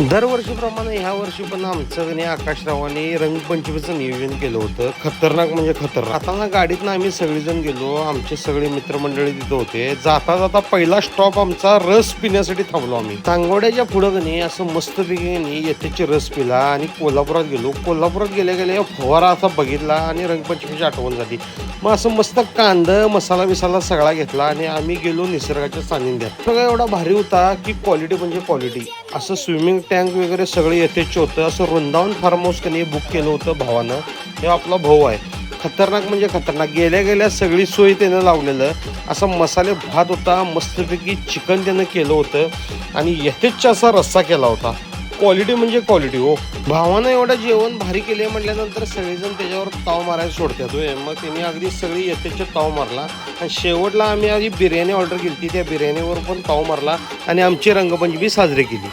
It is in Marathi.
दरवर्षीप्रमाणे ह्या वर्षी पण आमचं आणि आकाशरावाने रंगपंचमीचं नियोजन केलं होतं. खतरनाक म्हणजे खतरनाक. आता गाडीतनं आम्ही सगळेजण गेलो. आमचे सगळे मित्रमंडळी तिथं होते. जाता जाता पहिला स्टॉप आमचा रस पिण्यासाठी थांबलो आम्ही. सांगोड्याच्या पुढं कनी असं मस्त कनी येथेचे रस पिला आणि कोल्हापुरात गेलो. कोल्हापुरात गेल्या गेल्या फवारा असा बघितला आणि रंगपंचमीची आठवण झाली. मग असं मस्त कांद मसाला बिसाला सगळा घेतला आणि आम्ही गेलो निसर्गाच्या सानिध्यात. सगळा एवढा भारी होता की क्वालिटी म्हणजे क्वालिटी असं स्विमिंग टँक वगैरे सगळे यथेच होतं. असं वृंदावन फार्म हाऊस त्यांनी बुक केलं होतं भावानं. हे आपला भाऊ आहे. खतरनाक म्हणजे खतरनाक. गेल्या गेल्या सगळी सोय त्यानं लावलेलं. असा मसाले भात होता. मस्तपैकी चिकन त्यानं केलं होतं. आणि यथेच असा रस्सा केला होता. क्वालिटी म्हणजे क्वालिटी हो. भावानं एवढं जेवण भारी केले म्हटल्यानंतर सगळेजण त्याच्यावर ताव मारायला सोडतात होय. मग त्यांनी अगदी सगळी यथेच ताव मारला. आणि शेवटला आम्ही आधी बिर्याणी ऑर्डर केली त्या बिर्याणीवर पण ताव मारला. आणि आमची रंगपंचमी साजरी केली.